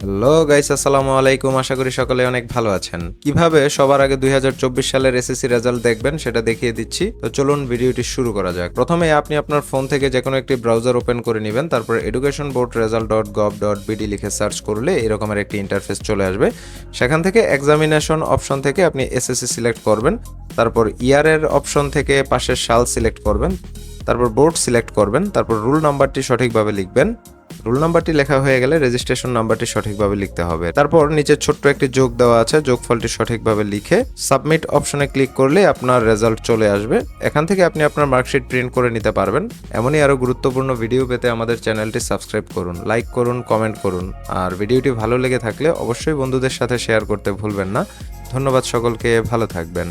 Hello guys আসসালামু আলাইকুম। আশা করি সকলে অনেক ভালো আছেন। কীভাবে সবার আগে দুই সালের এসএসসি রেজাল্ট দেখবেন সেটা দেখিয়ে দিচ্ছি। তো চলুন ভিডিওটি শুরু করা যাক। প্রথমে আপনি আপনার ফোন থেকে যে কোনো একটি ব্রাউজার ওপেন করে নেবেন। তারপর education board result dot gov dot BD লিখে সার্চ করলে এরকমের একটি ইন্টারফেস চলে আসবে। সেখান থেকে এক্সামিনেশন অপশন থেকে আপনি এসএসসি সিলেক্ট করবেন। তারপর ইয়ারের অপশন থেকে পাশের সাল সিলেক্ট করবেন। তারপর বোর্ড সিলেক্ট করবেন। তারপর রুল নাম্বারটি সঠিকভাবে লিখবেন। রুল নাম্বারটি লেখা হয়ে গেলে রেজিস্ট্রেশন নাম্বারটি সঠিকভাবে লিখতে হবে। তারপর নিচে ছোট্ট একটি যোগ দেওয়া আছে, যোগফলটি সঠিকভাবে লিখে সাবমিট অপশনে ক্লিক করলে আপনার রেজাল্ট চলে আসবে। এখান থেকে আপনি আপনার মার্কশিট প্রিন্ট করে নিতে পারবেন। এমনই আরও গুরুত্বপূর্ণ ভিডিও পেতে আমাদের চ্যানেলটি সাবস্ক্রাইব করুন লাইক করুন কমেন্ট করুন। আর ভিডিওটি ভালো লেগে থাকলে অবশ্যই বন্ধুদের সাথে শেয়ার করতে ভুলবেন না। ধন্যবাদ সকলকে, ভালো থাকবেন।